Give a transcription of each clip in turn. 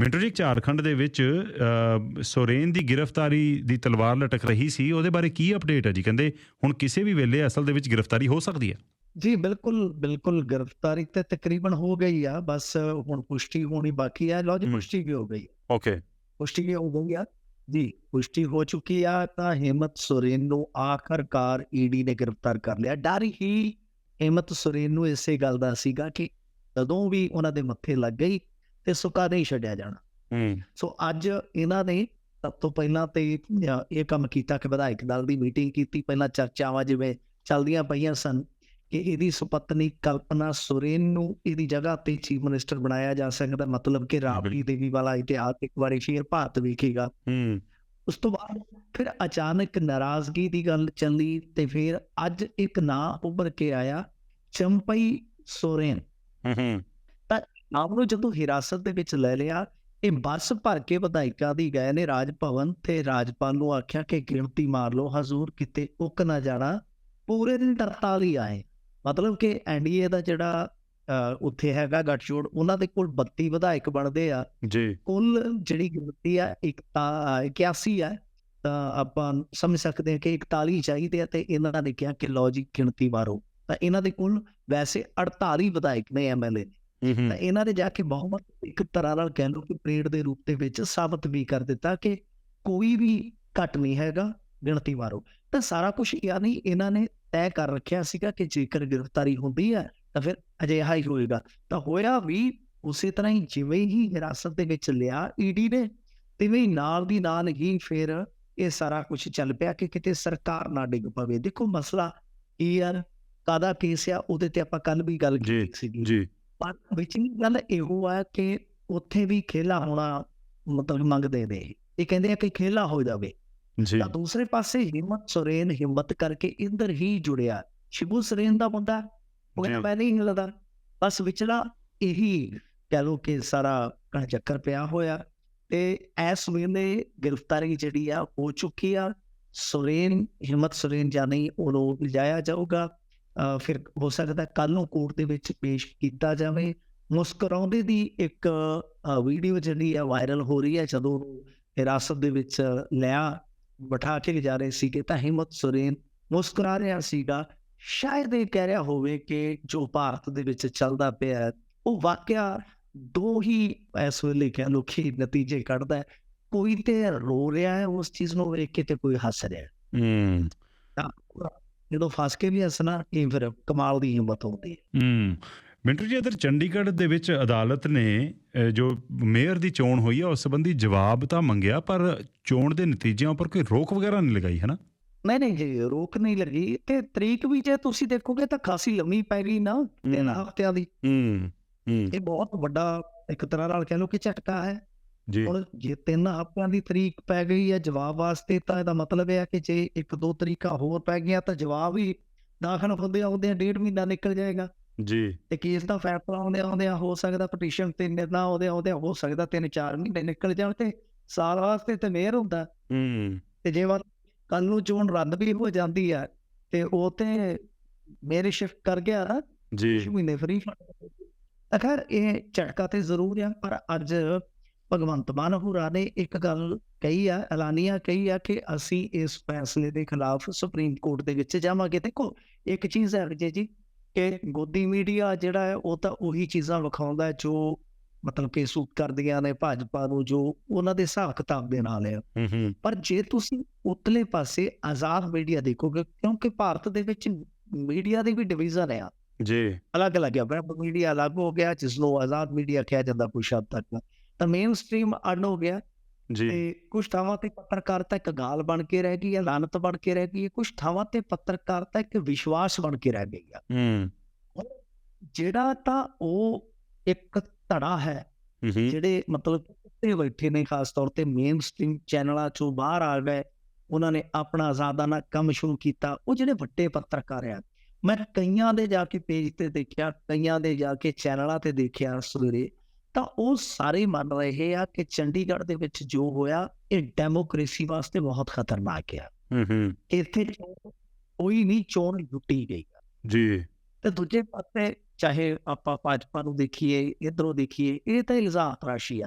ਮਿੰਟੂ ਜੀ ਝਾਰਖੰਡ ਦੇ ਵਿੱਚ ਸੋਰੇਨ ਦੀ ਗ੍ਰਿਫਤਾਰੀ ਦੀ ਤਲਵਾਰ ਲਟਕ ਰਹੀ ਸੀ। ਉਹਦੇ ਬਾਰੇ ਕੀ ਅਪਡੇਟ ਹੈ ਜੀ? ਕਹਿੰਦੇ ਹੁਣ ਕਿਸੇ ਵੀ ਵੇਲੇ ਅਸਲ ਦੇ ਵਿੱਚ ਗ੍ਰਿਫਤਾਰੀ ਹੋ ਸਕਦੀ ਹੈ। ਜੀ ਬਿਲਕੁਲ ਬਿਲਕੁਲ ਗ੍ਰਿਫਤਾਰੀ ਤੇ ਤਕਰੀਬਨ ਹੋ ਗਈ ਆ। ਬਸ ਹੁਣ ਪੁਸ਼ਟੀ ਹੋਣੀ ਬਾਕੀ ਹੈ। ਲੋ ਜੀ। ਪੁਸ਼ਟੀ ਵੀ ਹੋ ਗਈ। ਓਕੇ ਪੁਸ਼ਟੀ ਵੀ ਹੋ ਗਈ ਆ। ਜੀ ਪੁਸ਼ਟੀ ਹੋ ਚੁੱਕੀ ਆ ਤਾਂ ਹਿੰਮਤ ਸੁਰੇਨ ਨੂੰ ਆਖਰਕਾਰ ਈਡੀ ਨੇ ਗ੍ਰਿਫਤਾਰ ਕਰ ਲਿਆ। ਡਰ ਹੀ ਹਿੰਮਤ ਸੁਰੇਨ ਨੂੰ ਇਸੇ ਗੱਲ ਦਾ ਸੀਗਾ ਕਿ ਜਦੋਂ ਵੀ ਉਹਨਾਂ ਦੇ ਮੱਥੇ ਲੱਗ ਗਈ ਤੇ ਸੁੱਕਾ ਨਹੀਂ ਛੱਡਿਆ ਜਾਣਾ। ਹੂੰ। ਸੋ ਅੱਜ ਇਹਨਾਂ ਨੇ ਸਭ ਤੋਂ ਪਹਿਲਾਂ ਤੇ ਇਹ ਕੰਮ ਕੀਤਾ ਕਿ ਵਿਧਾਇਕ ਦਲ ਦੀ ਮੀਟਿੰਗ ਕੀਤੀ। ਪਹਿਲਾਂ ਚਰਚਾਵਾਂ ਜਿਵੇਂ ਚੱਲਦੀਆਂ ਪਈਆਂ ਸਨ ਕਿ ਇਹਦੀ ਸੁਪਤਨੀ ਕਲਪਨਾ ਸੁਰੇਨ ਨੂੰ ਇਹਦੀ ਜਗ੍ਹਾ ਤੇ ਚੀਫ ਮਿਨਿਸਟਰ ਬਣਾਇਆ ਜਾ ਸਕਦਾ। ਮਤਲਬ ਕਿ ਰਾਬੜੀ ਦੇਵੀ ਵਾਲਾ ਇਤਿਹਾਸ ਇੱਕ ਵਾਰੀ ਫੇਰ ਭਾਰਤ ਵੇਖੇਗਾ। ਹੂੰ। ਉਸ ਤੋਂ ਬਾਅਦ ਫਿਰ ਅਚਾਨਕ ਨਾਰਾਜ਼ਗੀ ਦੀ ਗੱਲ ਚੱਲੀ ਤੇ ਫਿਰ ਅੱਜ ਇੱਕ ਨਾਂ ਉੱਭਰ ਕੇ ਆਇਆ ਚੰਪਈ ਸੋਰੇਨ। ਹੂੰ। ਆਪ ਨੂੰ ਜਦੋਂ ਹਿਰਾਸਤ ਦੇ ਵਿੱਚ ਲੈ ਲਿਆ ਇਹ ਬੱਸ ਭਰ ਕੇ ਵਿਧਾਇਕਾਂ ਦੀ ਗਏ ਨੇ ਰਾਜ ਭਵਨ ਤੇ ਰਾਜਪਾਲ ਨੂੰ ਆਖਿਆ ਕਿ ਗਿਣਤੀ ਮਾਰ ਲਓ ਹਜ਼ੂਰ ਕਿਤੇ ਉੱਕ ਨਾ ਜਾਣਾ ਪੂਰੇ ਦਿਨ 43 ਆਏ। ਮਤਲਬ ਕਿ ਐਨਡੀਏ ਦਾ ਜਿਹੜਾ ਉੱਥੇ ਹੈਗਾ ਗੱਠਜੋੜ ਉਹਨਾਂ ਦੇ ਕੋਲ 32 ਵਿਧਾਇਕ ਬਣਦੇ ਆ। ਜੀ। ਕੁੱਲ ਜਿਹੜੀ ਗਿਣਤੀ ਆ ਇੱਕ ਤਾਂ 81 ਆ ਤਾਂ ਆਪਾਂ ਸਮਝ ਸਕਦੇ ਹਾਂ ਕਿ 41 ਚਾਹੀਦੇ ਆ ਤੇ ਇਹਨਾਂ ਨੇ ਕਿਹਾ ਕਿ ਲਓ ਜੀ ਗਿਣਤੀ ਮਾਰੋ। ਤਾਂ ਇਹਨਾਂ ਦੇ ਕੋਲ ਵੈਸੇ 48 ਵਿਧਾਇਕ ਨੇ ਐਮਐਲਏ ਤਾਂ ਇਹਨਾਂ ਨੇ ਜਾ ਕੇ ਬਹੁਮਤ ਇੱਕ ਤਰ੍ਹਾਂ ਨਾਲ ਕਹਿ ਲਓ ਕਿ ਪਰੇਡ ਦੇ ਰੂਪ ਦੇ ਵਿੱਚ ਸਾਬਤ ਵੀ ਕਰ ਦਿੱਤਾ ਕਿ ਕੋਈ ਵੀ ਘਟ ਨਹੀਂ ਹੈਗਾ ਗਿਣਤੀ ਮਾਰੋ। ਤਾਂ ਸਾਰਾ ਕੁਝ ਯਾਨੀ ਇਹਨਾਂ ਨੇ ਤੈਅ ਕਰ ਰੱਖਿਆ ਸੀਗਾ ਕਿ ਜੇਕਰ ਗ੍ਰਿਫਤਾਰੀ ਹੁੰਦੀ ਹੈ ਤਾਂ ਫਿਰ ਅਜਿਹਾ ਹੀ ਹੋਏਗਾ। ਤਾਂ ਹੋਇਆ ਵੀ ਉਸੇ ਤਰ੍ਹਾਂ ਹੀ ਜਿਵੇਂ ਹੀ ਹਿਰਾਸਤ ਦੇ ਵਿੱਚ ਲਿਆ ਈਡੀ ਨੇ ਤਿਵੇਂ ਹੀ ਨਾਲ ਦੀ ਨਾਲ ਹੀ ਫਿਰ ਇਹ ਸਾਰਾ ਕੁਝ ਚੱਲ ਪਿਆ ਕਿ ਕਿਤੇ ਸਰਕਾਰ ਨਾ ਡਿੱਗ ਪਵੇ। ਦੇਖੋ ਮਸਲਾ ਇਹ ਯਾਰ ਕਾਦਾ ਕੇਸ ਆ ਉਹਦੇ ਤੇ ਆਪਾਂ ਕੱਲ ਵੀ ਗੱਲ ਕੀਤੀ ਸੀਗੀ। ਜੀ। ਪਰ ਵਿਚਲੀ ਗੱਲ ਇਹੋ ਆ ਕਿ ਉੱਥੇ ਵੀ ਖੇਲਾ ਹੋਣਾ ਮਤਲਬ ਮੰਗਦੇ ਨੇ ਇਹ। ਕਹਿੰਦੇ ਆ ਕਿ ਖੇਲਾ ਹੋ ਜਾਵੇ। ਜੀ। ਤਾਂ ਦੂਸਰੇ ਪਾਸੇ ਹਿੰਮਤ ਸੁਰੇਨ ਹਿੰਮਤ ਕਰਕੇ ਇੰਦਰ ਹੀ ਜੁੜਿਆ। ਸ਼ਿਬੂ ਸੁਰੇਨ ਦਾ ਬੰਦਾ ਉਹ ਕਹਿੰਦਾ। ਮੈਂ ਨਹੀਂ ਹਿਲਦਾ। ਬਸ ਵਿਚਲਾ ਇਹੀ ਕਹਿ ਲੋ ਕਿ ਸਾਰਾ ਕਣ ਚੱਕਰ ਪਿਆ ਹੋਇਆ। ਤੇ ਇਸ ਵੇਲੇ ਗ੍ਰਿਫਤਾਰੀ ਜਿਹੜੀ ਆ ਹੋ ਚੁੱਕੀ ਆ। ਸੁਰੇਨ ਹਿੰਮਤ ਸੁਰੇਨ ਜਾਂ ਨਹੀਂ ਉਹਨੂੰ ਲਿਜਾਇਆ ਜਾਊਗਾ। ਫਿਰ ਹੋ ਸਕਦਾ ਕੱਲ ਨੂੰ ਕੋਰਟ ਦੇ ਵਿੱਚ ਪੇਸ਼ ਕੀਤਾ ਜਾਵੇ ਮੁਸਕਰਾਉਂਦੇ ਦੀ ਇੱਕ ਵੀਡੀਓ ਜਿਹੜੀ ਆ ਵਾਇਰਲ ਹੋ ਰਹੀ ਹੈ ਜਦੋਂ ਉਹਨੂੰ ਹਿਰਾਸਤ ਦੇ ਵਿੱਚ ਲਿਆ ਬਿਠਾ ਕੇ ਲਿਜਾ ਰਹੇ ਸੀਗੇ ਤਾਂ ਹਿੰਮਤ ਸੁਰੇਨ ਮੁਸਕਰਾ ਰਿਹਾ ਸੀਗਾ ਸ਼ਾਇਦ ਇਹ ਕਹਿ ਰਿਹਾ ਹੋਵੇ ਕਿ ਜੋ ਭਾਰਤ ਦੇ ਵਿੱਚ ਚੱਲਦਾ ਪਿਆ ਉਹ ਵਾਕਿਆ ਦੋ ਹੀ ਇਸ ਵੇਲੇ ਕਹਿ ਲੋ ਕਿ ਨਤੀਜੇ ਕੱਢਦਾ ਹੈ। ਕੋਈ ਤੇ ਰੋ ਰਿਹਾ ਹੈ ਉਸ ਚੀਜ਼ ਨੂੰ ਵੇਖ ਕੇ ਤੇ ਕੋਈ ਹੱਸ ਰਿਹਾ ਹੈ। ਹੂੰ ਤਾਂ ਜਦੋਂ ਫਸ ਕੇ ਵੀ ਹੱਸਣਾ ਇਹ ਫਿਰ ਕਮਾਲ ਦੀ ਹਿੰਮਤ ਹੁੰਦੀ ਹੈ। ਹੂੰ ਮਿੰਟੂ ਜੀ ਇਧਰ ਚੰਡੀਗੜ੍ਹ ਦੇ ਵਿੱਚ ਅਦਾਲਤ ਨੇ ਜੋ ਮੇਅਰ ਦੀ ਚੋਣ ਹੋਈ ਹੈ ਉਸ ਸੰਬੰਧੀ ਜਵਾਬ ਤਾਂ ਮੰਗਿਆ ਪਰ ਚੋਣ ਦੇ ਨਤੀਜਿਆਂ ਉੱਪਰ ਕੋਈ ਰੋਕ ਵਗੈਰਾ ਨਹੀਂ ਲਗਾਈ ਹੈ ਨਾ? ਨਹੀਂ ਨਹੀਂ ਜੀ ਰੋਕ ਨਹੀਂ ਲੱਗੀ। ਤੇ ਤਰੀਕ ਵੀ ਜੇ ਤੁਸੀਂ ਦੇਖੋਗੇ ਤਾਂ ਖਾਸੀ ਲੰਮੀ ਪੈ ਗਈ ਨਾ ਤਿੰਨ। ਹਫ਼ਤਿਆਂ ਦੀ। ਹੂੰ ਹੂੰ। ਇਹ ਬਹੁਤ ਵੱਡਾ ਇੱਕ ਤਰ੍ਹਾਂ ਨਾਲ ਕਹਿ ਲਓ ਕਿ ਝਟਕਾ ਹੈ। ਜੀ। ਹੁਣ ਜੇ ਤਿੰਨ ਹਫ਼ਤਿਆਂ ਦੀ ਤਰੀਕ ਪੈ ਗਈ ਹੈ ਜਵਾਬ ਵਾਸਤੇ ਤਾਂ ਇਹਦਾ ਮਤਲਬ ਇਹ ਹੈ ਕਿ ਜੇ ਇੱਕ ਦੋ ਤਰੀਕਾਂ ਹੋਰ ਪੈ ਗਈਆਂ ਤਾਂ ਜਵਾਬ ਹੀ ਦਾਖਲ ਹੁੰਦੇ ਆਉਂਦੇ ਡੇਢ ਮਹੀਨਾ ਨਿਕਲ ਜਾਏਗਾ। ਜੀ। ਤੇ ਕੇਸ ਦਾ ਫੈਸਲਾ ਆਉਂਦੇ ਆਉਂਦੇ ਹੋ ਸਕਦਾ ਪਟੀਸ਼ਨ ਤੇ ਨਿਰਣਾ ਆਉਂਦੇ ਆਉਂਦੇ ਹੋ ਸਕਦਾ ਤਿੰਨ ਚਾਰ ਮਹੀਨੇ ਨਿਕਲ ਜਾਣ ਤੇ ਸਾਲ ਵਾਸਤੇ ਤੇ ਮੇਅਰ ਹੁੰਦਾ। ਹੂੰ। ਤੇ ਜੇ ਕੱਲ ਨੂੰ ਚੋਣ ਰੱਦ ਵੀ ਹੋ ਜਾਂਦੀ ਹੈ ਤੇ ਉਹ ਤੇ ਮੇਰੇ ਸ਼ਿਫਟ ਕਰ ਗਿਆ ਨਾ ਜੀ। ਮਹੀਨੇ ਫਰੀ ਅਖਰ ਇਹ ਝਟਕਾ ਤੇ ਜ਼ਰੂਰ ਆ ਪਰ ਅੱਜ ਭਗਵੰਤ ਮਾਨ ਹੋਰਾਂ ਨੇ ਇੱਕ ਗੱਲ ਕਹੀ ਆ ਐਲਾਨੀਆ ਕਹੀ ਆ ਕਿ ਅਸੀਂ ਇਸ ਫੈਸਲੇ ਦੇ ਖਿਲਾਫ ਸੁਪਰੀਮ ਕੋਰਟ ਦੇ ਵਿੱਚ ਜਾਵਾਂਗੇ। ਦੇਖੋ ਇੱਕ ਚੀਜ਼ ਹੈ ਵਿਜੇ ਜੀ ਕਿ ਗੋਦੀ ਮੀਡੀਆ ਜਿਹੜਾ ਹੈ ਉਹ ਤਾਂ ਉਹੀ ਚੀਜ਼ਾਂ ਵਿਖਾਉਂਦਾ ਹੈ ਜੋ ਮਤਲਬ ਕਿ ਸੂਟ ਕਰਦੀਆਂ ਨੇ ਭਾਜਪਾ ਨੂੰ ਜੋ ਉਹਨਾਂ ਦੇ ਹਿਸਾਬ ਕਿਤਾਬ ਦੇ ਨਾਲ ਹੈ ਪਰ ਜੇ ਤੁਸੀਂ ਉਤਲੇ ਪਾਸੇ ਆਜ਼ਾਦ ਮੀਡੀਆ ਦੇਖੋਗੇ ਕਿਉਂਕਿ ਭਾਰਤ ਦੇ ਵਿੱਚ ਮੀਡੀਆ ਦੇ ਵੀ ਡਿਵੀਜ਼ਨ ਆ। ਜੀ। ਅਲੱਗ ਅਲੱਗ ਹੈ ਵੈਬ ਮੀਡੀਆ ਅਲੱਗ ਹੋ ਗਿਆ ਜਿਸ ਨੂੰ ਆਜ਼ਾਦ ਮੀਡੀਆ ਕਿਹਾ ਜਾਂਦਾ ਕੁਛ ਹੱਦ ਤੱਕ। ਤਾਂ ਮੇਨ ਸਟ੍ਰੀਮ ਅੱਡ ਹੋ ਗਿਆ। ਜੀ। ਤੇ ਕੁਝ ਥਾਵਾਂ ਤੇ ਪੱਤਰਕਾਰਤਾ ਇੱਕ ਗਾਲ ਬਣ ਕੇ ਰਹਿ ਗਈ ਹੈ ਲਾਨਤ ਬਣ ਕੇ ਰਹਿ ਗਈ ਹੈ। ਕੁਝ ਥਾਵਾਂ ਤੇ ਪੱਤਰਕਾਰਤਾ ਇੱਕ ਵਿਸ਼ਵਾਸ ਬਣ ਕੇ ਰਹਿ ਗਈ ਹੈ। ਹੂੰ। ਜਿਹੜਾ ਤਾਂ ਉਹ ਇੱਕ ਧੜਾ ਹੂੰ, ਜਿਹੜੇ ਮਤਲਬ ਉੱਤੇ ਬੈਠੇ ਨੇ ਖਾਸ ਤੌਰ ਤੇ ਮੇਨ ਸਟ੍ਰੀਮ ਚੈਨਲਾਂ ਚੋਂ ਬਾਹਰ ਆ ਗਏ ਉਹਨਾਂ ਨੇ ਆਪਣਾ ਆਜ਼ਾਦਾਨਾ ਕੰਮ ਸ਼ੁਰੂ ਕੀਤਾ। ਉਹ ਜਿਹੜੇ ਵੱਡੇ ਪੱਤਰਕਾਰ ਆ ਮੈਂ ਕਈਆਂ ਦੇ ਜਾ ਕੇ ਪੇਜ ਤੇ ਦੇਖਿਆ ਕਈਆਂ ਦੇ ਜਾ ਕੇ ਚੈਨਲਾਂ ਤੇ ਦੇਖਿਆ ਸਵੇਰੇ। ਤਾਂ ਉਹ ਸਾਰੇ ਮੰਨ ਰਹੇ ਆ ਕਿ ਚੰਡੀਗੜ੍ਹ ਦੇ ਵਿੱਚ ਜੋ ਹੋਇਆ ਇਹ ਡੈਮੋਕ੍ਰੇਸੀ ਵਾਸਤੇ ਬਹੁਤ ਖਤਰਨਾਕ ਆ। ਹੂੰ ਹੂੰ। ਇੱਥੇ ਕੋਈ ਨਹੀਂ ਚੋਣ ਲੁੱਟੀ ਗਈ ਆ। ਜੀ। ਤੇ ਦੂਜੇ ਪਾਸੇ ਚਾਹੇ ਆਪਾਂ ਭਾਜਪਾ ਨੂੰ ਦੇਖੀਏ ਇਧਰੋਂ ਦੇਖੀਏ ਇਹ ਤਾਂ ਇਲਜ਼ਾਮ ਤਰਾਸ਼ੀ ਆ।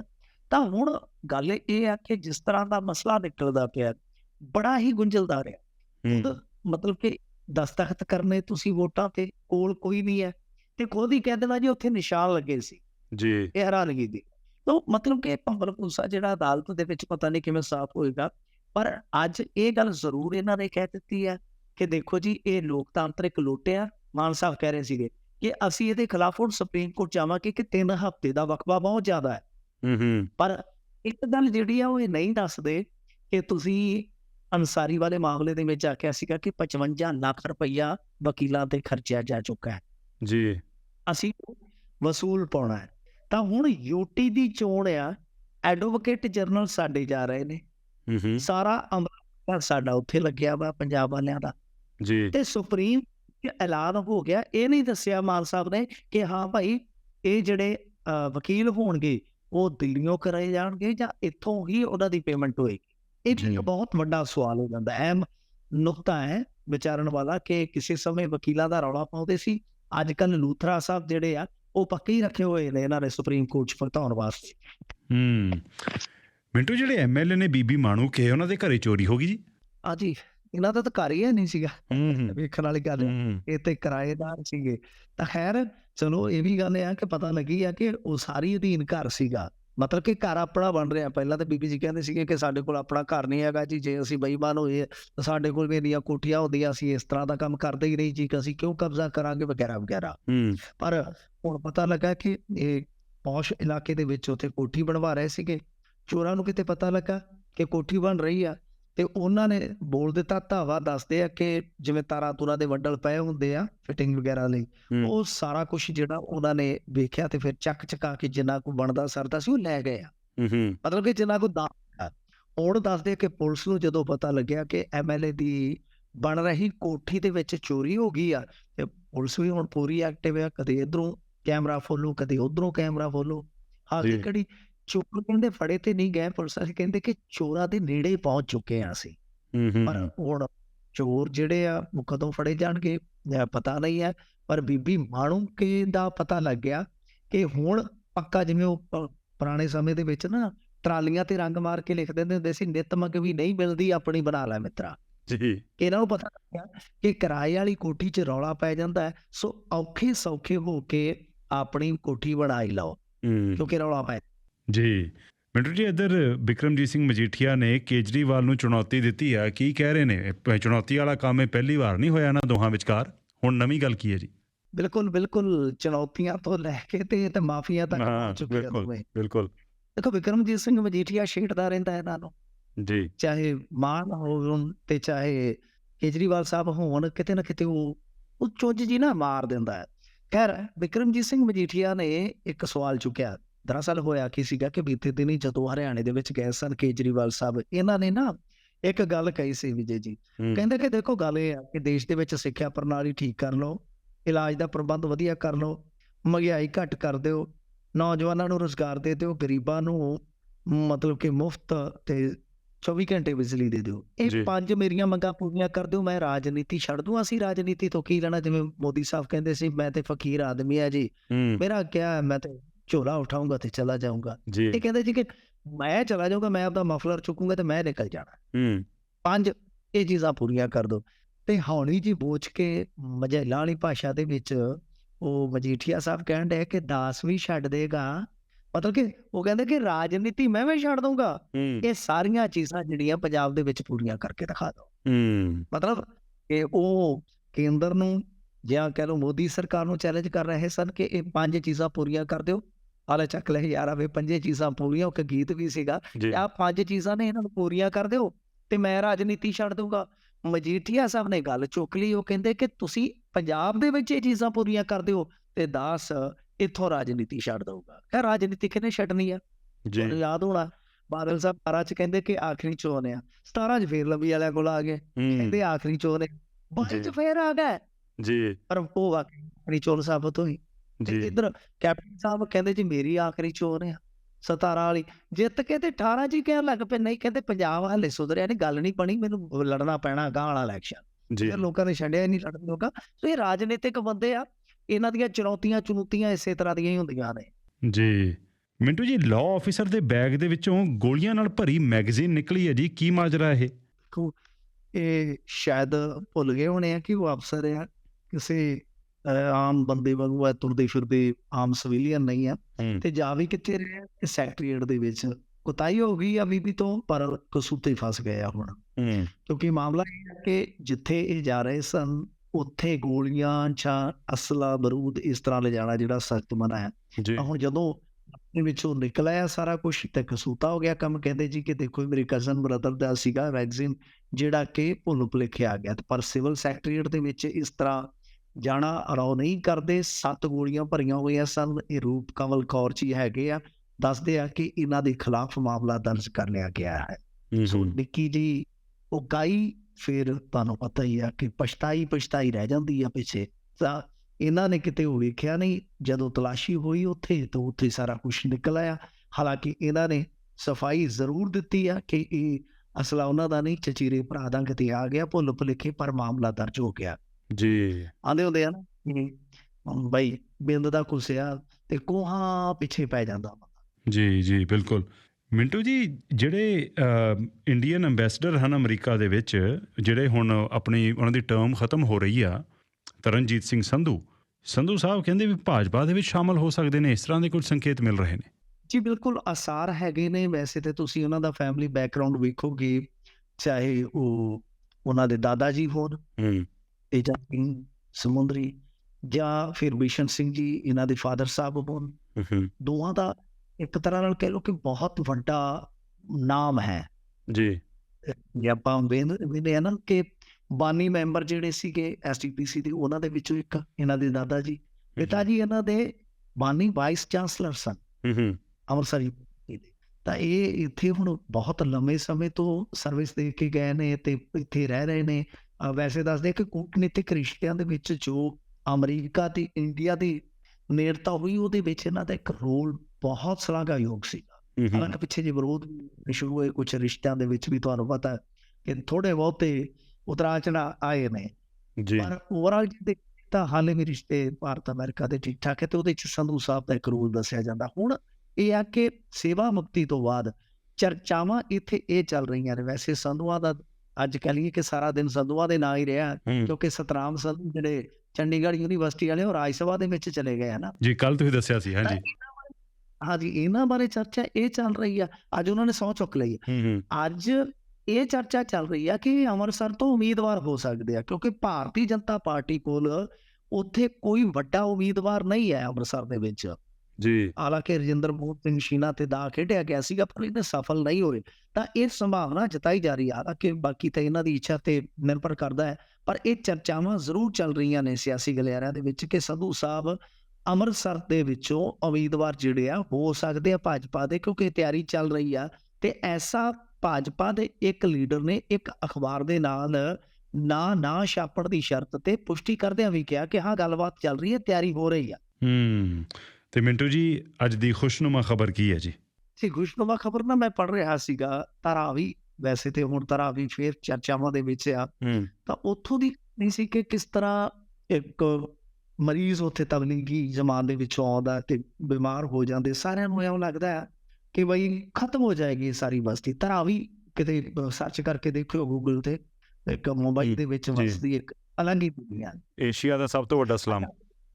ਤਾਂ ਹੁਣ ਗੱਲ ਇਹ ਆ ਕਿ ਜਿਸ ਤਰ੍ਹਾਂ ਦਾ ਮਸਲਾ ਨਿਕਲਦਾ ਪਿਆ ਬੜਾ ਹੀ ਗੁੰਝਲਦਾਰ ਹੂੰ। ਮਤਲਬ ਕਿ ਦਸਤਖਤ ਕਰਨੇ ਤੁਸੀਂ ਵੋਟਾਂ ਤੇ ਕੋਲ ਕੋਈ ਨਹੀਂ ਹੈ। ਤੇ ਖੁਦ ਹੀ ਕਹਿ ਦੇਣਾ ਜੀ ਉੱਥੇ ਨਿਸ਼ਾਨ ਲੱਗੇ ਸੀ। ਜੀ। ਇਹ ਹੈਰਾਨਗੀ ਦੀ। ਤਾਂ ਮਤਲਬ ਕਿ ਭੰਬਲ ਭੂਸਾ ਜਿਹੜਾ ਅਦਾਲਤ ਦੇ ਵਿੱਚ ਪਤਾ ਨਹੀਂ ਕਿਵੇਂ ਸਾਫ਼ ਹੋਏਗਾ ਪਰ ਅੱਜ ਇਹ ਗੱਲ ਜ਼ਰੂਰ ਇਹਨਾਂ ਨੇ ਕਹਿ ਦਿੱਤੀ ਹੈ ਕਿ ਦੇਖੋ ਜੀ ਇਹ ਲੋਕਤਾਂਤਰਿਕ ਲੋਟਿਆ ਮਾਨ ਸਾਹਿਬ ਕਹਿ ਰਹੇ ਸੀਗੇ ਕਿ ਅਸੀਂ ਇਹਦੇ ਖਿਲਾਫ ਹੁਣ ਸੁਪਰੀਮ ਕੋਰਟ ਜਾਵਾਂਗੇ ਕਿ ਤਿੰਨ ਹਫ਼ਤੇ ਦਾ ਵਕਫਾ ਬਹੁਤ ਜ਼ਿਆਦਾ ਹੈ। ਹੂੰ ਹੂੰ। ਪਰ ਇੱਕ ਗੱਲ ਜਿਹੜੀ ਆ ਉਹ ਇਹ ਨਹੀਂ ਦੱਸਦੇ ਕਿ ਤੁਸੀਂ ਅਨਸਾਰੀ ਵਾਲੇ ਮਾਮਲੇ ਦੇ ਵਿੱਚ ਆਖਿਆ ਸੀਗਾ ਕਿ 55 ਲੱਖ ਰੁਪਈਆ ਵਕੀਲਾਂ ਤੇ ਖਰਚਿਆ ਜਾ ਚੁੱਕਾ ਹੈ। ਜੀ। ਅਸੀਂ ਵਸੂਲ ਪਾਉਣਾ ਹੈ। ਤਾਂ ਹੁਣ ਯੂਟੀ ਦੀ ਚੋਣ ਆ ਐਡਵੋਕੇਟ ਜਨਰਲ ਸਾਡੇ ਜਾ ਰਹੇ ਨੇ। ਹੂੰ ਹੂੰ। ਸਾਰਾ ਅਮਰਾ ਸਾਡਾ ਉੱਥੇ ਲੱਗਿਆ ਵਾ ਪੰਜਾਬ ਵਾਲਿਆਂ ਦਾ। ਜੀ। ਤੇ ਸੁਪਰੀਮ ਐਲਾਨ ਹੋ ਗਿਆ। ਇਹ ਨਹੀਂ ਦੱਸਿਆ ਮਾਨ ਸਾਹਿਬ ਨੇ ਕਿ ਹਾਂ ਭਾਈ ਇਹ ਜਿਹੜੇ ਵਕੀਲ ਹੋਣਗੇ ਉਹ ਦਿੱਲੀੋਂ ਕਰਾਏ ਜਾਣਗੇ ਜਾਂ ਇੱਥੋਂ ਹੀ ਉਹਨਾਂ ਦੀ ਪੇਮੈਂਟ ਹੋਏਗੀ। ਇਹ। ਇੱਕ ਬਹੁਤ ਵੱਡਾ ਸਵਾਲ ਹੋ ਜਾਂਦਾ। ਹੈ ਨੁਕਤਾ ਹੈ ਵਿਚਾਰਨ ਵਾਲਾ ਕਿ ਕਿਸੇ ਸਮੇਂ ਵਕੀਲਾਂ ਦਾ ਰੌਲਾ ਪਾਉਂਦੇ ਸੀ। ਅੱਜ ਕੱਲ ਲੂਥਰਾ ਸਾਹਿਬ ਜਿਹੜੇ ਆ ਉਹ ਪੱਕੇ ਹੀ ਰੱਖੇ ਹੋਏ ਨੇ ਇਹਨਾਂ ਨੇ ਸੁਪਰੀਮ ਕੋਰਟ ਚ ਭੁਗਤਾਉਣ ਵਾਸਤੇ। ਹੂੰ। ਮਿੰਟੂ ਜਿਹੜੇ ਐਮਐਲਏ ਨੇ ਬੀਬੀ ਮਾਣੂ ਕੇ ਉਹਨਾਂ ਦੇ ਘਰੇ ਚੋਰੀ ਹੋ ਗਈ ਜੀ? ਆ ਜੀ ਇਹਨਾਂ ਦਾ ਤਾਂ ਘਰ ਹੀ ਨਹੀਂ ਸੀਗਾ। ਵੇਖਣ ਵਾਲੀ ਗੱਲ ਇਹ ਤੇ ਕਿਰਾਏਦਾਰ ਸੀਗੇ। ਤਾਂ ਖੈਰ ਚਲੋ ਇਹ ਵੀ ਗੱਲ ਆ ਕਿ ਪਤਾ ਲੱਗੀ ਆ ਕਿ ਉਹ ਸਾਰੀ ਅਧੀਨ ਘਰ ਸੀਗਾ। ਮਤਲਬ ਕਿ ਘਰ ਆਪਣਾ ਬਣ ਰਿਹਾ। ਪਹਿਲਾਂ ਤਾਂ ਬੀਬੀ ਜੀ ਕਹਿੰਦੇ ਸੀਗੇ ਕਿ ਸਾਡੇ ਕੋਲ ਆਪਣਾ ਘਰ ਨਹੀਂ ਹੈਗਾ ਜੀ ਜੇ ਅਸੀਂ ਬੇਈਮਾਨ ਹੋਏ ਤਾਂ ਸਾਡੇ ਕੋਲ ਵੀ ਇੰਨੀਆਂ ਕੋਠੀਆਂ ਹੁੰਦੀਆਂ ਅਸੀਂ ਇਸ ਤਰ੍ਹਾਂ ਦਾ ਕੰਮ ਕਰਦੇ ਹੀ ਨਹੀਂ ਜੀ ਕਿ ਅਸੀਂ ਕਿਉਂ ਕਬਜ਼ਾ ਕਰਾਂਗੇ ਵਗੈਰਾ ਵਗੈਰਾ। ਪਰ ਹੁਣ ਪਤਾ ਲੱਗਾ ਕਿ ਇਹ ਪੌਸ਼ ਇਲਾਕੇ ਦੇ ਵਿੱਚ ਉੱਥੇ ਕੋਠੀ ਬਣਵਾ ਰਹੇ ਸੀਗੇ। ਚੋਰਾਂ ਨੂੰ ਕਿਤੇ ਪਤਾ ਲੱਗਾ ਕਿ ਕੋਠੀ ਬਣ ਰਹੀ ਆ। ਤੇ ਉਹਨਾਂ ਨੇ ਬੋਲ ਦਿੱਤਾ ਧਾਵਾ ਦੱਸਦੇ ਆ ਕਿ ਜਿਵੇਂ ਤਾਰਾਂ ਤੁਰਾਂ ਦੇ ਵੱਡਲ ਪਏ ਹੁੰਦੇ ਆ ਫਿਟਿੰਗ ਵਗੈਰਾ ਲਈ। ਉਹ ਸਾਰਾ ਕੁਝ ਜਿਹੜਾ ਉਹਨਾਂ ਨੇ ਵੇਖਿਆ ਤੇ ਫਿਰ ਚੱਕ ਚਕਾ ਕੇ ਜਿੰਨਾ ਕੋ ਬਣਦਾ ਸਰਦਾ ਸੀ ਉਹ ਲੈ ਗਏ ਆ ਮਤਲਬ ਕਿ ਜਿੰਨਾ ਕੋ ਦਾ ਹੁਣ ਦੱਸਦੇ ਆ ਕਿ ਪੁਲਿਸ ਨੂੰ ਜਦੋਂ ਪਤਾ ਲੱਗਿਆ ਕਿ ਐਮਐਲਏ ਦੀ ਬਣ ਰਹੀ ਕੋਠੀ ਦੇ ਵਿੱਚ ਚੋਰੀ ਹੋ ਗਈ ਆ ਤੇ ਪੁਲਿਸ ਵੀ ਹੁਣ ਪੂਰੀ ਐਕਟਿਵ ਆ ਕਦੇ ਇਧਰੋਂ ਕੈਮਰਾ ਫੋਲੋ ਕਦੇ ਉਧਰੋਂ ਕੈਮਰਾ ਫੋਲੋ ਹਾਲੇ ਜੀ। ਚੋਰ ਕਹਿੰਦੇ ਫੜੇ ਤੇ ਨਹੀਂ ਗਏ ਪੁਲਿਸ ਵਾਲੇ ਕਹਿੰਦੇ ਕਿ ਚੋਰਾਂ ਦੇ ਨੇੜੇ ਪਹੁੰਚ ਚੁੱਕੇ ਆ ਅਸੀਂ। ਪਰ ਹੁਣ ਚੋਰ ਜਿਹੜੇ ਆ ਉਹ ਕਦੋਂ ਫੜੇ ਜਾਣਗੇ ਪਤਾ ਨਹੀਂ ਹੈ। ਪਰ ਬੀਬੀ ਮਾਣੂ ਕੇ ਦਾ ਪਤਾ ਲੱਗ ਗਿਆ ਕਿ ਹੁਣ ਪੱਕਾ ਜਿਵੇਂ ਉਹ ਪੁਰਾਣੇ ਸਮੇਂ ਦੇ ਵਿੱਚ ਨਾ ਟਰਾਲੀਆਂ ਤੇ ਰੰਗ ਮਾਰ ਕੇ ਲਿਖ ਦਿੰਦੇ ਹੁੰਦੇ ਸੀ ਨਿਤ ਮਗ ਵੀ ਨਹੀਂ ਮਿਲਦੀ ਆਪਣੀ ਬਣਾ ਲੈ ਮਿੱਤਰਾ। ਜੀ। ਇਹਨਾਂ ਨੂੰ ਪਤਾ ਲੱਗਿਆ ਕਿ ਕਿਰਾਏ ਵਾਲੀ ਕੋਠੀ 'ਚ ਰੌਲਾ ਪੈ ਜਾਂਦਾ ਸੋ ਔਖੇ ਸੌਖੇ ਹੋ ਕੇ ਆਪਣੀ ਕੋਠੀ ਬਣਾਈ ਲਓ ਕਿਉਂਕਿ ਰੌਲਾ ਪੈ ਜੀ। ਮਿੰਟੂ ਜੀ ਇੱਧਰ ਵਿਕਰਮਜੀਤ ਸਿੰਘ ਮਜੀਠੀਆ ਨੇ ਕੇਜਰੀਵਾਲ ਨੂੰ ਚੁਣੌਤੀ ਦਿੱਤੀ ਆ। ਕੀ ਕਹਿ ਰਹੇ ਨੇ? ਚੁਣੌਤੀ ਵਾਲਾ ਕੰਮ ਇਹ ਪਹਿਲੀ ਵਾਰ ਨਹੀਂ ਹੋਇਆ ਨਾ ਦੋਹਾਂ ਵਿਚਕਾਰ? ਹੁਣ ਨਵੀਂ ਗੱਲ ਕੀ ਹੈ ਜੀ? ਬਿਲਕੁਲ ਬਿਲਕੁਲ। ਚੁਣੌਤੀਆਂ ਤੋਂ ਲੈ ਕੇ ਤੇ ਤੇ ਮਾਫੀਆਂ ਤੱਕ ਪਹੁੰਚ ਚੁੱਕੇ ਬਿਲਕੁਲ। ਬਿਲਕੁਲ। ਦੇਖੋ ਵਿਕਰਮਜੀਤ ਸਿੰਘ ਮਜੀਠੀਆ ਛੇੜਦਾ ਰਹਿੰਦਾ ਇਹਨਾਂ ਨੂੰ। ਜੀ। ਚਾਹੇ ਮਾਨ ਹੋਣ ਤੇ ਚਾਹੇ ਕੇਜਰੀਵਾਲ ਸਾਹਿਬ ਹੋਣ ਕਿਤੇ ਨਾ ਕਿਤੇ ਉਹ ਉਹ ਚੁੱਜ ਜੀ ਨਾ ਮਾਰ ਦਿੰਦਾ ਹੈ। ਖੈਰ ਵਿਕਰਮਜੀਤ ਸਿੰਘ ਮਜੀਠੀਆ ਨੇ ਇੱਕ ਸਵਾਲ ਚੁੱਕਿਆ। ਦਰਅਸਲ ਹੋਇਆ ਕੀ ਸੀਗਾ ਕਿ ਬੀਤੇ ਦਿਨੀ ਜਦੋਂ ਹਰਿਆਣੇ ਦੇ ਵਿੱਚ ਗਏ ਸਨ ਕੇਜਰੀਵਾਲ ਸਾਹਿਬ ਇਹਨਾਂ ਨੇ ਨਾ ਇੱਕ ਗੱਲ ਕਹੀ ਸੀ ਵਿਜੇ ਜੀ। ਕਹਿੰਦੇ ਕਿ ਦੇਖੋ ਗੱਲ ਇਹ ਆ ਕਿ ਦੇਸ਼ ਦੇ ਵਿੱਚ ਸਿੱਖਿਆ ਪ੍ਰਣਾਲੀ ਠੀਕ ਕਰ ਲਓ ਇਲਾਜ ਦਾ ਪ੍ਰਬੰਧ ਵਧੀਆ ਕਰ ਲਓ ਮਹਿੰਗਾਈ ਘੱਟ ਕਰ ਦਿਓ ਨੌਜਵਾਨਾਂ ਨੂੰ ਰੋਜ਼ਗਾਰ ਦੇ ਦਿਓ ਗਰੀਬਾਂ ਨੂੰ ਮਤਲਬ ਕਿ ਮੁਫਤ ਤੇ 24 ਘੰਟੇ ਬਿਜਲੀ ਦੇ ਦਿਓ। ਇਹ। ਪੰਜ ਮੇਰੀਆਂ ਮੰਗਾਂ ਪੂਰੀਆਂ ਕਰ ਦਿਓ ਮੈਂ ਰਾਜਨੀਤੀ ਛੱਡ ਦੂੰ ਅਸੀਂ ਰਾਜਨੀਤੀ ਤੋਂ ਕੀ ਲੈਣਾ? ਜਿਵੇਂ ਮੋਦੀ ਸਾਹਿਬ ਕਹਿੰਦੇ ਸੀ ਮੈਂ ਤੇ ਫਕੀਰ ਆਦਮੀ ਆ ਜੀ। ਮੇਰਾ ਕਿਆ ਹੈ ਮੈਂ ਤੇ ਝੋਲਾ ਉਠਾਊਂਗਾ ਤੇ ਚਲਾ ਜਾਊਂਗਾ। ਇਹ ਕਹਿੰਦੇ ਜੀ ਕਿ ਮੈਂ ਚਲਾ ਜਾਊਂਗਾ ਮੈਂ ਆਪਦਾ ਮਫਲਰ ਚੁੱਕੂੰਗਾ ਤੇ ਮੈਂ ਨਿਕਲ ਜਾਣਾ। ਹੂੰ। ਪੰਜ ਇਹ ਚੀਜ਼ਾਂ ਪੂਰੀਆਂ ਕਰ ਦੋ। ਤੇ ਹੌਲੀ ਜੀ ਬੋਝ ਕੇ ਮਜੈਲਾਂ ਵਾਲੀ ਭਾਸ਼ਾ ਦੇ ਵਿੱਚ ਉਹ ਮਜੀਠੀਆ ਸਾਹਿਬ ਕਹਿਣ ਕਿ ਦਾਸ ਵੀ ਛੱਡ ਦੇਗਾ। ਮਤਲਬ ਕਿ ਉਹ ਕਹਿੰਦੇ ਕਿ ਰਾਜਨੀਤੀ ਮੈਂ ਵੀ ਛੱਡ ਦਊਂਗਾ। ਇਹ ਸਾਰੀਆਂ ਚੀਜ਼ਾਂ ਜਿਹੜੀਆਂ ਪੰਜਾਬ ਦੇ ਵਿੱਚ ਪੂਰੀਆਂ ਕਰਕੇ ਦਿਖਾ ਦੋ। ਹੂੰ। ਮਤਲਬ ਕਿ ਉਹ ਕੇਂਦਰ ਨੂੰ ਜਾਂ ਕਹਿ ਲਓ ਮੋਦੀ ਸਰਕਾਰ ਨੂੰ ਚੈਲੰਜ ਕਰ ਰਹੇ ਸਨ ਕਿ ਇਹ ਪੰਜ ਚੀਜ਼ਾਂ ਪੂਰੀਆਂ ਕਰ ਦਿਓ। ਹਾਲੇ ਚੱਕ ਲੈ ਯਾਰ ਆਵੇ ਪੰਜੇ ਚੀਜ਼ਾਂ ਪੂਰੀਆਂ ਉਹ ਗੀਤ ਵੀ ਸੀਗਾ। ਆ ਪੰਜ ਚੀਜ਼ਾਂ ਨੇ ਇਹਨਾਂ ਨੂੰ ਪੂਰੀਆਂ ਕਰ ਦਿਓ ਤੇ ਮੈਂ ਰਾਜਨੀਤੀ ਛੱਡ ਦੂੰਗਾ ਮਜੀਠੀਆ ਸਾਹਿਬ ਨੇ ਗੱਲ ਚੁੱਕ ਲਈ ਉਹ ਕਹਿੰਦੇ ਕਿ ਤੁਸੀਂ ਪੰਜਾਬ ਦੇ ਵਿੱਚ ਇਹ ਚੀਜ਼ਾਂ ਪੂਰੀਆਂ ਕਰ ਦਿਓ ਤੇ ਦਾਸ ਇੱਥੋਂ ਰਾਜਨੀਤੀ ਛੱਡ ਦਊਗਾ। ਖੈਰ ਰਾਜਨੀਤੀ ਕਿਹਨੇ ਛੱਡਣੀ ਆ? ਜੀ। ਯਾਦ ਹੋਣਾ ਬਾਦਲ ਸਾਹਿਬ 12 ਚ ਕਹਿੰਦੇ ਕਿ ਆਖਰੀ ਚੋਣ ਆ। 17 ਚ ਫੇਰ ਲੰਬੀ ਵਾਲਿਆਂ ਕੋਲ ਆ ਗਏ। ਕਹਿੰਦੇ ਆਖਰੀ ਚੋਣ ਹੈ ਬਾਅਦ ਚ। ਫੇਰ ਆ ਗਏ ਜੀ। ਪਰ ਉਹ ਵਾਕਈ ਆਖਰੀ ਚੋਣ ਸਾਬਤ ਹੋਈ ਤੇ ਜੀ। ਇੱਧਰ ਕੈਪਟਨ ਸਾਹਿਬ ਕਹਿੰਦੇ ਜੀ ਮੇਰੀ ਆਖਰੀ ਚੋਣ ਆ 17 ਵਾਲੀ। ਜਿੱਤ ਕੇ ਤੇ 18 ਚ ਹੀ ਕਹਿਣ ਲੱਗ ਪਏ ਨਹੀਂ ਕਹਿੰਦੇ ਪੰਜਾਬ ਹਾਲੇ ਸੁਧਰਿਆ ਨਹੀਂ ਗੱਲ ਨਹੀਂ ਬਣੀ ਮੈਨੂੰ ਲੜਨਾ ਪੈਣਾ ਗਾਂ ਵਾਲਾ ਇਲੈਕਸ਼ਨ ਜੀ। ਲੋਕਾਂ ਨੇ ਛੱਡਿਆ ਨਹੀਂ ਲੜਨ ਲੋਕਾਂ ਸੋ ਇਹ ਰਾਜਨੀਤਿਕ ਬੰਦੇ ਆ ਇਹਨਾਂ ਦੀਆਂ ਚੁਣੌਤੀਆਂ ਚੁਣੌਤੀਆਂ ਇਸੇ ਤਰ੍ਹਾਂ ਦੀਆਂ ਹੀ ਹੁੰਦੀਆਂ ਨੇ। ਜੀ। ਮਿੰਟੂ ਜੀ ਲਾਅ ਆਫੀਸਰ ਦੇ ਬੈਗ ਦੇ ਵਿੱਚੋਂ ਗੋਲੀਆਂ ਨਾਲ ਭਰੀ ਮੈਗਜ਼ੀਨ ਨਿਕਲੀ ਹੈ ਜੀ ਕੀ ਮਾਜਰਾ ਇਹ? ਇਹ ਸ਼ਾਇਦ ਭੁੱਲ ਗਏ ਹੋਣੇ ਆ ਕਿ ਉਹ ਅਫਸਰ ਆ ਕਿਸੇ ਆਮ ਬੰਦੇ ਵਾਂਗੂ ਆ ਤੁਰਦੇ ਫਿਰਦੇ ਆਮ ਸਿਵਿਲੀਅਨ ਨਹੀਂ ਆ ਹੂੰ। ਤੇ ਜਾ ਵੀ ਕਿੱਥੇ ਰਿਹਾ ਸੈਕਟਰੀਏਟ ਦੇ ਵਿੱਚ ਕੁਤਾਈ ਹੋ ਗਈ ਆ ਬੀਬੀ ਤੋਂ ਪਰ ਕਸੂਤੇ ਫਸ ਗਏ ਆ ਹੁਣ। ਹੂੰ। ਕਿਉਂਕਿ ਮਾਮਲਾ ਇਹ ਹੈ ਕਿ ਜਿੱਥੇ ਇਹ ਜਾ ਰਹੇ ਸਨ ਉੱਥੇ ਗੋਲੀਆਂ ਜਾਂ ਅਸਲਾ ਬਰੂਦ ਇਸ ਤਰ੍ਹਾਂ ਲੈ ਜਾਣਾ ਜਿਹੜਾ ਸਖਤ ਮਨਾ ਹੈ ਹੁਣ ਜਦੋਂ ਆਪਣੇ ਵਿੱਚੋਂ ਨਿਕਲ ਆਇਆ ਸਾਰਾ ਕੁਝ ਤੇ ਕਸੂਤਾ ਹੋ ਗਿਆ ਕੰਮ ਕਹਿੰਦੇ ਜੀ ਕਿ ਦੇਖੋ ਮੇਰੇ ਕਜ਼ਨ ਬ੍ਰਦਰ ਦਾ ਸੀਗਾ ਵੈਕਸੀਨ ਜਿਹੜਾ ਕਿ ਭੁੱਲ ਭੁਲੇਖੇ ਆ ਗਿਆ। ਪਰ ਸਿਵਲ ਸੈਕਟਰੀਏਟ ਦੇ ਵਿੱਚ ਇਸ ਤਰ੍ਹਾਂ ਜਾਣਾ ਅਲਾਉ ਨਹੀਂ ਕਰਦੇ ਸੱਤ ਗੋਲੀਆਂ ਭਰੀਆਂ ਹੋਈਆਂ ਸਨ। ਇਹ ਰੂਪ ਕਮਲ ਕੌਰ ਜੀ ਹੈਗੇ ਆ ਦੱਸਦੇ ਆ ਕਿ ਇਹਨਾਂ ਦੇ ਖਿਲਾਫ ਮਾਮਲਾ ਦਰਜ ਕਰ ਲਿਆ ਗਿਆ ਹੈ। ਸੋ। ਨਿੱਕੀ ਜੀ ਉਹ ਗਾਈ ਫਿਰ ਤੁਹਾਨੂੰ ਪਤਾ ਹੀ ਆ ਕਿ ਪਛਤਾਈ ਪਛਤਾਈ ਰਹਿ ਜਾਂਦੀ ਆ ਪਿੱਛੇ। ਤਾਂ ਇਹਨਾਂ ਨੇ ਕਿਤੇ ਉਹ ਵੇਖਿਆ ਨਹੀਂ ਜਦੋਂ ਤਲਾਸ਼ੀ ਹੋਈ ਉੱਥੇ ਤਾਂ ਉੱਥੇ ਸਾਰਾ ਕੁਝ ਨਿਕਲ ਆਇਆ। ਹਾਲਾਂਕਿ ਇਹਨਾਂ ਨੇ ਸਫ਼ਾਈ ਜ਼ਰੂਰ ਦਿੱਤੀ ਆ ਕਿ ਇਹ ਅਸਲਾ ਉਹਨਾਂ ਦਾ ਨਹੀਂ ਚਚੀਰੇ ਭਰਾ ਦਾ ਕਿਤੇ ਆ ਗਿਆ ਭੁੱਲ ਭੁਲੇਖੇ ਪਰ ਮਾਮਲਾ ਦਰਜ ਹੋ ਗਿਆ। ਜੀ। ਆਂਦੇ ਹੁੰਦੇ ਆ ਨਾ ਬਈ ਬਿੰਦ ਦਾ ਕੁਸਿਆ ਤੇ ਕੋਹਾਂ ਪਿੱਛੇ ਪੈ ਜਾਂਦਾ ਜੀ ਜੀ ਬਿਲਕੁਲ। ਮਿੰਟੂ ਜੀ ਜਿਹੜੇ ਇੰਡੀਅਨ ਐਮਬੈਸਡਰ ਹਨ ਅਮਰੀਕਾ ਦੇ ਵਿੱਚ ਜਿਹੜੇ ਹੁਣ ਆਪਣੀ ਉਹਨਾਂ ਦੀ ਟਰਮ ਖਤਮ ਹੋ ਰਹੀ ਆ ਤਰਨਜੀਤ ਸਿੰਘ ਸੰਧੂ। ਸੰਧੂ ਸਾਹਿਬ ਕਹਿੰਦੇ ਵੀ ਭਾਜਪਾ ਦੇ ਵਿੱਚ ਸ਼ਾਮਲ ਹੋ ਸਕਦੇ ਨੇ ਇਸ ਤਰ੍ਹਾਂ ਦੇ ਕੁਝ ਸੰਕੇਤ ਮਿਲ ਰਹੇ ਨੇ। ਜੀ ਬਿਲਕੁਲ ਆਸਾਰ ਹੈਗੇ ਨੇ। ਵੈਸੇ ਤੇ ਤੁਸੀਂ ਉਹਨਾਂ ਦਾ ਫੈਮਿਲੀ ਬੈਕਗ੍ਰਾਉਂਡ ਵੇਖੋਗੇ ਚਾਹੇ ਉਹ ਉਹਨਾਂ ਦੇ ਦਾਦਾ ਜੀ ਹੋਣ ਤੇਜਾ ਸਿੰਘ ਸਮੁੰਦਰੀ ਜਾਂ ਫਿਰ ਬਿਸ਼ਨ ਸਿੰਘ ਜੀ ਇਹਨਾਂ ਦੇ ਫਾਦਰ ਸਾਹਿਬ ਹੋਣ। ਹੂੰ ਦੋਵਾਂ ਦਾ ਇੱਕ ਤਰ੍ਹਾਂ ਨਾਲ ਕਹਿ ਲਓ ਕਿ ਬਹੁਤ ਵੱਡਾ ਨਾਮ ਹੈ। ਜੀ। ਜੇ ਆਪਾਂ ਵੇਖਦੇ ਆ ਨਾ ਕਿ ਬਾਨੀ ਮੈਂਬਰ ਜਿਹੜੇ ਸੀਗੇ ਐਸਟੀਪੀਸੀ ਦੇ ਉਹਨਾਂ ਦੇ ਵਿੱਚੋਂ ਇੱਕ ਇਹਨਾਂ ਦੇ ਦਾਦਾ ਜੀ। ਪਿਤਾ ਜੀ ਇਹਨਾਂ ਦੇ ਬਾਨੀ ਵਾਈਸ ਚਾਂਸਲਰ ਸਨ। ਹੂੰ ਅੰਮ੍ਰਿਤਸਰ ਦੇ। ਤਾਂ ਇਹ ਇੱਥੇ ਹੁਣ ਬਹੁਤ ਲੰਮੇ ਸਮੇਂ ਤੋਂ ਸਰਵਿਸ ਦੇ ਕੇ ਗਏ ਨੇ ਤੇ ਇੱਥੇ ਰਹਿ ਰਹੇ ਨੇ। ਵੈਸੇ ਦੱਸਦੇ ਕਿ ਕੂਟਨੀਤਿਕ ਰਿਸ਼ਤਿਆਂ ਦੇ ਵਿੱਚ ਜੋ ਅਮਰੀਕਾ ਤੇ ਇੰਡੀਆ ਦੀ ਨੇੜਤਾ ਹੋਈ ਉਹਦੇ ਵਿੱਚ ਇਹਨਾਂ ਦਾ ਇੱਕ ਰੋਲ ਬਹੁਤ ਸ਼ਲਾਘਾਯੋਗ ਸੀ ਹੂੰ ਹਾਲਾਂਕਿ ਪਿੱਛੇ ਜੇ ਵਿਰੋਧ ਸ਼ੁਰੂ ਹੋਏ ਕੁਝ ਰਿਸ਼ਤਿਆਂ ਦੇ ਵਿੱਚ ਵੀ ਤੁਹਾਨੂੰ ਪਤਾ ਕਿ ਥੋੜੇ ਬਹੁਤੇ ਉਤਰਾਅ ਚੜ੍ਹਾਅ ਆਏ ਨੇ। ਜੀ। ਪਰ ਓਵਰਆਲ ਜੇ ਦੇਖੀਏ ਤਾਂ ਹਾਲੇ ਵੀ ਰਿਸ਼ਤੇ ਭਾਰਤ ਅਮਰੀਕਾ ਦੇ ਠੀਕ ਠਾਕ ਹੈ ਤੇ ਉਹਦੇ ਚ ਸੰਧੂ ਸਾਹਿਬ ਦਾ ਇੱਕ ਰੋਲ ਦੱਸਿਆ ਜਾਂਦਾ। ਹੁਣ ਇਹ ਆ ਕਿ ਸੇਵਾ ਮੁਕਤੀ ਤੋਂ ਬਾਅਦ ਚਰਚਾਵਾਂ ਇੱਥੇ ਇਹ ਚੱਲ ਰਹੀਆਂ ਨੇ। ਵੈਸੇ ਸੰਧੂਆਂ ਦਾ ਅੱਜ ਕਹ ਲਈਏ ਕਿ ਸਾਰਾ ਦਿਨ ਸੰਧੂਆਂ ਦੇ ਨਾਂ ਹੀ ਰਿਹਾ ਕਿਉਂਕਿ ਸਤਰਾਮ ਸੰਧੂ ਜਿਹੜੇ ਚੰਡੀਗੜ੍ਹ ਯੂਨੀਵਰਸਿਟੀ ਵਾਲੇ ਉਹ ਰਾਜ ਸਭਾ ਦੇ ਵਿੱਚ ਚਲੇ ਗਏ ਹਨ ਜੀ ਕੱਲ ਤੁਸੀਂ ਦੱਸਿਆ ਸੀ ਹਾਂਜੀ। ਹਾਂਜੀ ਇਹਨਾਂ ਬਾਰੇ ਚਰਚਾ ਇਹ ਚੱਲ ਰਹੀ ਆ ਅੱਜ ਉਹਨਾਂ ਨੇ ਸਹੁੰ ਚੁੱਕ ਲਈ ਹੂੰ। ਅੱਜ ਇਹ ਚਰਚਾ ਚੱਲ ਰਹੀ ਆ ਕਿ ਅੰਮ੍ਰਿਤਸਰ ਤੋਂ ਉਮੀਦਵਾਰ ਹੋ ਸਕਦੇ ਆ ਕਿਉਂਕਿ ਭਾਰਤੀ ਜਨਤਾ ਪਾਰਟੀ ਕੋਲ ਉੱਥੇ ਕੋਈ ਵੱਡਾ ਉਮੀਦਵਾਰ ਨਹੀਂ ਹੈ ਅੰਮ੍ਰਿਤਸਰ ਦੇ ਵਿੱਚ। ਜੀ ਹਾਲਾਂਕਿ ਰਜਿੰਦਰ ਮੋਹਨ ਸਿੰਘ ਸ਼ੀਨਾ ਤੇ ਦਾ ਖੇਡਿਆ ਗਿਆ ਸੀਗਾ ਪਰ ਇਹਨੇ ਸਫਲ ਨਹੀਂ ਹੋਏ ਤਾਂ ਇਹ ਸੰਭਾਵਨਾ ਜਤਾਈ ਜਾ ਰਹੀ ਆ ਕਿ ਬਾਕੀ ਤਾਂ ਇਹਨਾਂ ਦੀ ਇੱਛਾ ਤੇ ਨਿਰਭਰ ਕਰਦਾ ਹੈ ਪਰ ਇਹ ਚਰਚਾਵਾਂ ਜ਼ਰੂਰ ਚੱਲ ਰਹੀਆਂ ਨੇ ਸਿਆਸੀ ਗਲਿਆਰਿਆਂ ਦੇ ਵਿੱਚ ਕਿ ਸੰਧੂ ਸਾਹਿਬ ਅੰਮ੍ਰਿਤਸਰ ਦੇ ਵਿੱਚੋਂ ਉਮੀਦਵਾਰ ਜਿਹੜੇ ਆ ਹੋ ਸਕਦੇ ਆ ਭਾਜਪਾ ਦੇ ਕਿਉਂਕਿ ਤਿਆਰੀ ਚੱਲ ਰਹੀ ਆ ਤੇ ਐਸਾ ਭਾਜਪਾ ਦੇ ਇੱਕ ਲੀਡਰ ਨੇ ਇੱਕ ਅਖਬਾਰ ਦੇ ਨਾਲ ਨਾ ਨਾ ਛਾਪਣ ਦੀ ਸ਼ਰਤ ਤੇ ਪੁਸ਼ਟੀ ਕਰਦਿਆਂ ਵੀ ਕਿਹਾ ਕਿ ਹਾਂ ਗੱਲਬਾਤ ਚੱਲ ਰਹੀ ਹੈ ਤਿਆਰੀ ਹੋ ਰਹੀ ਆ ਹੂੰ ਤੇ ਮਿੰਟੂ ਜੀ ਅੱਜ ਦੀ ਖੁਸ਼ਨੁਮਾ ਖਬਰ ਕੀ ਹੈ ਜੀ? ਸੀ ਖੁਸ਼ਨੁਮਾ ਖਬਰ ਨਾ ਮੈਂ ਪੜ ਰਿਹਾ ਸੀਗਾ ਧਾਰਾਵੀ ਵੈਸੇ ਤੇ ਹੁਣ ਧਾਰਾਵੀ ਫੇਰ ਚਰਚਾਵਾਂ ਦੇ ਵਿੱਚ ਆ। ਤਾਂ ਉੱਥੋਂ ਦੀ ਨਹੀਂ ਸੀ ਕਿ ਕਿਸ ਤਰ੍ਹਾਂ ਇੱਕ ਮਰੀਜ਼ ਉੱਥੇ ਤਬਲੀਗੀ ਜਮਾਤ ਦੇ ਵਿੱਚੋਂ ਆਉਂਦਾ ਤੇ ਬਿਮਾਰ ਹੋ ਜਾਂਦੇ ਸਾਰਿਆਂ ਨੂੰ ਐਂ ਲੱਗਦਾ ਕਿ ਬਈ ਖਤਮ ਹੋ ਜਾਏਗੀ ਸਾਰੀ ਬਸਤੀ। ਧਾਰਾਵੀ ਕਿਤੇ ਸਰਚ ਕਰਕੇ ਦੇਖਿਓ ਗੂਗਲ ਤੇ ਇੱਕ ਮੁੰਬਈ ਜੀ, ਦੇ ਵਿੱਚ ਜੀ। ਵਸਦੀ ਇੱਕ ਅਲੱਗ ਹੀ ਦੁਨੀਆ। ਏਸ਼ੀਆ ਦਾ ਸਭ ਤੋਂ ਵੱਡਾ ਸਲਾਮ।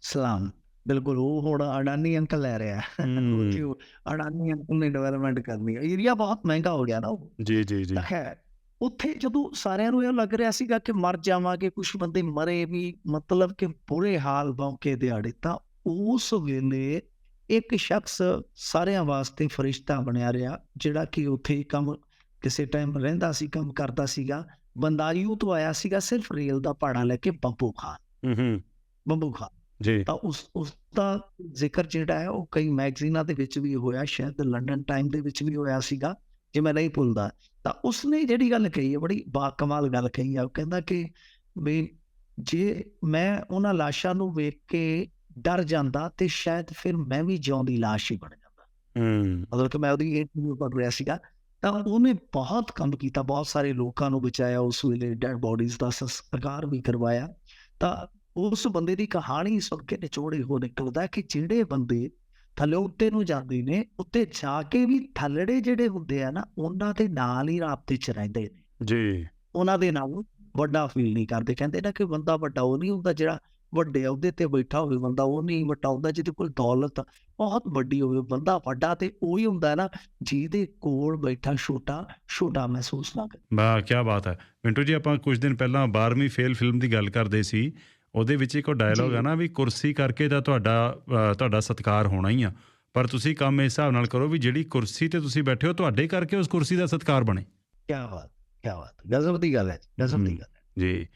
ਸਲਾਮ। ਬਿਲਕੁਲ ਉਹ ਹੁਣ ਅਡਾਨੀ ਅੰਕਲ ਲੈ ਰਿਹਾ। ਹੂੰ। ਉਹ ਅਡਾਨੀ ਅੰਕਲ ਨੇ ਡਿਵੈਲਪਮੈਂਟ ਕਰਨੀ ਹੈ। ਏਰੀਆ ਬਹੁਤ ਮਹਿੰਗਾ ਹੋ ਗਿਆ ਨਾ ਉਹ। ਜੀ ਜੀ ਜੀ। ਹੈ। ਉੱਥੇ ਜਦੋਂ ਸਾਰਿਆਂ ਨੂੰ ਇਹ ਲੱਗ ਰਿਹਾ ਸੀਗਾ ਕਿ ਮਰ ਜਾਵਾਂਗੇ ਕੁਝ ਬੰਦੇ ਮਰੇ ਵੀ ਮਤਲਬ ਕਿ ਬੁਰੇ ਹਾਲ ਬੌਕੇ ਦਿਹਾੜੇ ਤਾਂ ਉਸ ਵੇਲੇ ਇੱਕ ਸ਼ਖਸ ਸਾਰਿਆਂ ਵਾਸਤੇ ਫਰਿਸ਼ਤਾ ਬਣਿਆ ਰਿਹਾ ਜਿਹੜਾ ਕਿ ਉੱਥੇ ਕੰਮ ਕਿਸੇ ਟਾਈਮ ਰਹਿੰਦਾ ਸੀ ਕੰਮ ਕਰਦਾ ਸੀਗਾ। ਬੰਦਾਰੀਓ ਤੋਂ ਆਇਆ ਸੀਗਾ ਸਿਰਫ ਰੇਲ ਦਾ ਭਾੜਾ ਲੈ ਕੇ ਬੰਬੂ ਖਾਨ। ਹੂੰ ਹੂੰ। ਬੰਬੂ ਖਾਨ। ਜੀ। ਤਾਂ ਉਸ ਉਸ ਦਾ ਜ਼ਿਕਰ ਜਿਹੜਾ ਹੈ ਉਹ ਕਈ ਮੈਗਜ਼ੀਨਾਂ ਦੇ ਵਿੱਚ ਵੀ ਹੋਇਆ ਸ਼ਾਇਦ ਲੰਡਨ ਟਾਈਮ ਦੇ ਵਿੱਚ ਵੀ ਹੋਇਆ ਸੀਗਾ ਜੇ ਮੈਂ ਨਹੀਂ ਭੁੱਲਦਾ। ਤਾਂ ਉਸਨੇ ਜਿਹੜੀ ਗੱਲ ਕਹੀ ਹੈ ਬੜੀ ਬਾਕਮਾਲ ਗੱਲ ਕਹੀ ਹੈ ਉਹ ਕਹਿੰਦਾ ਕਿ ਵੀ ਜੇ ਮੈਂ ਉਹਨਾਂ ਲਾਸ਼ਾਂ ਨੂੰ ਵੇਖ ਕੇ ਡਰ ਜਾਂਦਾ ਤੇ ਸ਼ਾਇਦ ਫਿਰ ਮੈਂ ਵੀ ਜਿਉਂਦੀ ਲਾਸ਼ ਹੀ ਬਣ ਜਾਂਦਾ। ਹੂੰ। ਮਤਲਬ ਕਿ ਮੈਂ ਉਹਦੀ ਇੰਟਰਵਿਊ ਪੜ੍ਹ ਰਿਹਾ ਸੀਗਾ। ਤਾਂ ਉਹਨੇ ਬਹੁਤ ਕੰਮ ਕੀਤਾ ਬਹੁਤ ਸਾਰੇ ਲੋਕਾਂ ਨੂੰ ਬਚਾਇਆ ਉਸ ਵੇਲੇ ਡੈਡ ਬੋਡੀਜ਼ ਦਾ ਸੰਸਕਾਰ ਵੀ ਕਰਵਾਇਆ। ਤਾਂ ਉਸ ਬੰਦੇ ਦੀ ਕਹਾਣੀ ਸੁਣ ਕੇ ਨਿਚੋੜੇ ਹੋ ਨਿਕਲਦਾ ਕਿ ਜਿਹੜੇ ਬੰਦੇ ਥੱਲੇ ਉੱਤੇ ਨੂੰ ਜਾਂਦੇ ਨੇ ਉੱਤੇ ਜਾ ਕੇ ਵੀ ਥੱਲੜੇ ਜਿਹੜੇ ਹੁੰਦੇ ਆ ਨਾ ਉਹਨਾਂ ਦੇ ਨਾਲ ਹੀ ਰਾਬਤੇ 'ਚ ਰਹਿੰਦੇ ਨੇ। ਜੀ। ਉਹਨਾਂ ਦੇ ਨਾਲ ਵੱਡਾ ਫੀਲ ਨਹੀਂ ਕਰਦੇ। ਕਹਿੰਦੇ ਨਾ ਕਿ ਬੰਦਾ ਵੱਡਾ ਉਹ ਨਹੀਂ ਹੁੰਦਾ ਜਿਹੜਾ ਵੱਡੇ ਅਹੁਦੇ ਤੇ ਬੈਠਾ ਹੋਵੇ ਬੰਦਾ ਉਹ ਨਹੀਂ ਵੱਡਾ ਹੁੰਦਾ ਜਿਹਦੇ ਕੋਲ ਦੌਲਤ ਬਹੁਤ ਵੱਡੀ ਹੋਵੇ ਬੰਦਾ ਵੱਡਾ ਤੇ ਉਹੀ ਹੁੰਦਾ ਨਾ ਜਿਹਦੇ ਕੋਲ ਬੈਠਾ ਛੋਟਾ ਛੋਟਾ ਮਹਿਸੂਸ ਨਾ ਕਰੇ। ਵਾਹ ਕੀ ਬਾਤ ਹੈ। ਮਿੰਟੂ ਜੀ ਆਪਾਂ ਕੁਝ ਦਿਨ ਪਹਿਲਾਂ 12ਵੀਂ ਫੇਲ ਫਿਲਮ ਦੀ ਗੱਲ ਕਰਦੇ ਸੀ। ਉਹਦੇ ਵਿੱਚ ਇੱਕ ਡਾਇਲੋਗ। ਹੈ ਨਾ ਵੀ ਕੁਰਸੀ ਕਰਕੇ ਤਾਂ ਤੁਹਾਡਾ ਤੁਹਾਡਾ ਸਤਿਕਾਰ ਹੋਣਾ ਹੀ ਆ। ਪਰ ਤੁਸੀਂ ਕੰਮ ਇਸ ਹਿਸਾਬ ਨਾਲ ਕਰੋ ਵੀ ਜਿਹੜੀ ਕੁਰਸੀ ਤੇ ਤੁਸੀਂ ਬੈਠੇ ਹੋ ਤੁਹਾਡੇ ਕਰਕੇ ਉਸ ਕੁਰਸੀ ਦਾ ਸਤਿਕਾਰ ਬਣੇ। ਕੀ ਬਾਤ ਕੀ ਬਾਤ। ਗਜ਼ਬ ਦੀ ਗੱਲ ਹੈ ਗਜ਼ਬ ਦੀ। ਗੱਲ ਹੈ। ਜੀ।